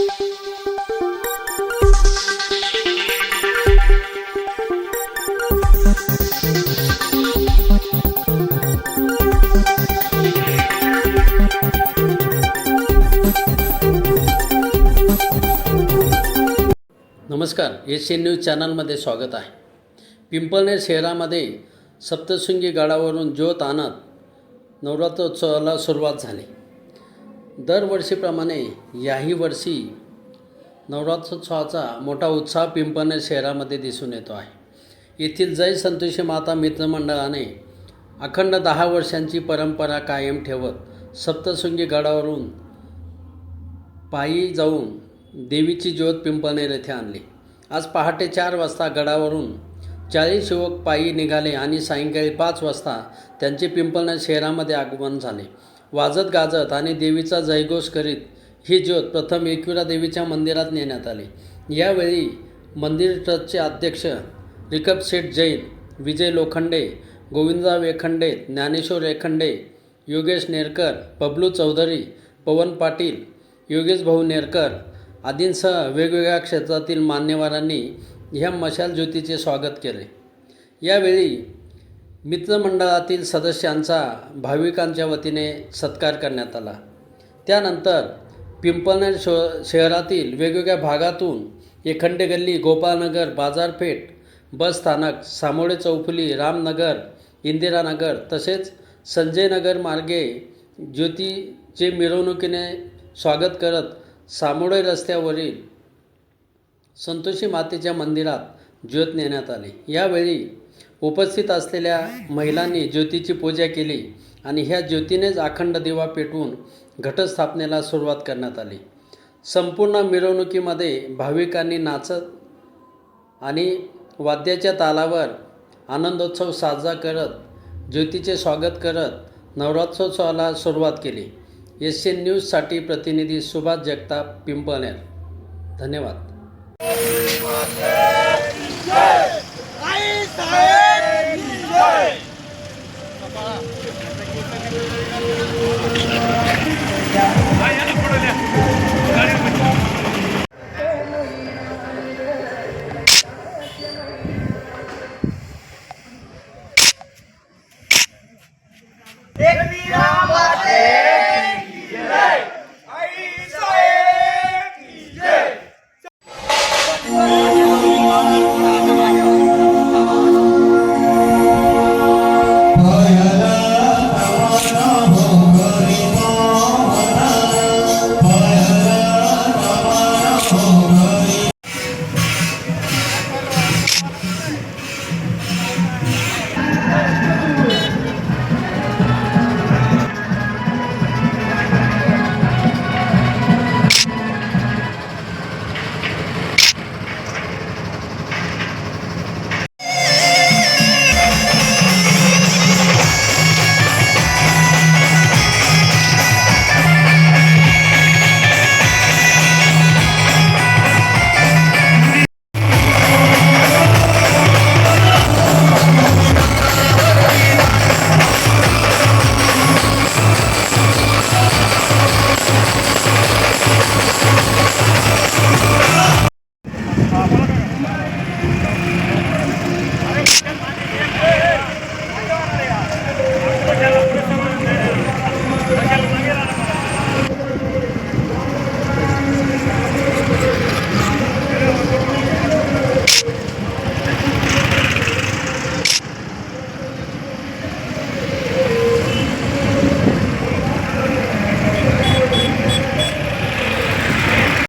नमस्कार S N news चॅनलमध्ये स्वागत आहे. पिंपळनेर शहरामध्ये सप्तशृंगी गडावरून ज्योत आणत नवरात्रोत्सवाला सुरुवात झाली. दरवर्षीप्रमाणे याही वर्षी नवरात्रोत्सवाचा मोठा उत्साह पिंपळनेर शहरामध्ये दिसून येतो आहे. येथील जय संतोषी माता मित्रमंडळाने अखंड दहा वर्षांची परंपरा कायम ठेवत सप्तशृंगी गडावरून पायी जाऊन देवीची ज्योत पिंपळनेर येथे आणली. आज पहाटे चार वाजता गडावरून चाळीस युवक पायी निघाले आणि सायंकाळी पाच वाजता त्यांचे पिंपळनेर शहरामध्ये आगमन झाले. वाजत गाजत आणि देवीचा जयघोष करीत ही ज्योत प्रथम एकविरा देवीच्या मंदिरात नेण्यात आली. यावेळी मंदिर ट्रस्टचे अध्यक्ष रिकब शेठ जैन विजय लोखंडे गोविंदा एखंडे ज्ञानेश्वर एखंडे योगेश नेरकर बबलू चौधरी पवन पाटील योगेश भाऊ नेरकर आदींसह वेगवेगळ्या क्षेत्रातील मान्यवरांनी ह्या मशाल ज्योतीचे स्वागत केले. यावेळी मित्रमंडळातील सदस्यांचा भाविकांच्या वतीने सत्कार करण्यात आला. त्यानंतर पिंपळनेर शो शहरातील वेगवेगळ्या भागातून एखंडे गल्ली गोपाळनगर बाजारपेठ बस स्थानक चौफुली रामनगर इंदिरानगर तसेच संजयनगर मार्गे ज्योतीचे मिरवणुकीने स्वागत करत सामोळे रस्त्यावरील संतोषी मातेच्या मंदिरात ज्योत नेण्यात आली. यावेळी उपस्थित असलेल्या महिलांनी ज्योतीची पूजा केली आणि ह्या ज्योतीनेच अखंड दिवा पेटवून घटस्थापनेला सुरुवात करण्यात आली. संपूर्ण मिरवणुकीमध्ये भाविकांनी नाचत आणि वाद्याच्या तालावर आनंदोत्सव साजरा करत ज्योतीचे स्वागत करत नवरात्रोत्सवाला सुरुवात केली. एस एन न्यूजसाठी प्रतिनिधी सुभाष जगताप पिंपळनेर. धन्यवाद. Take me.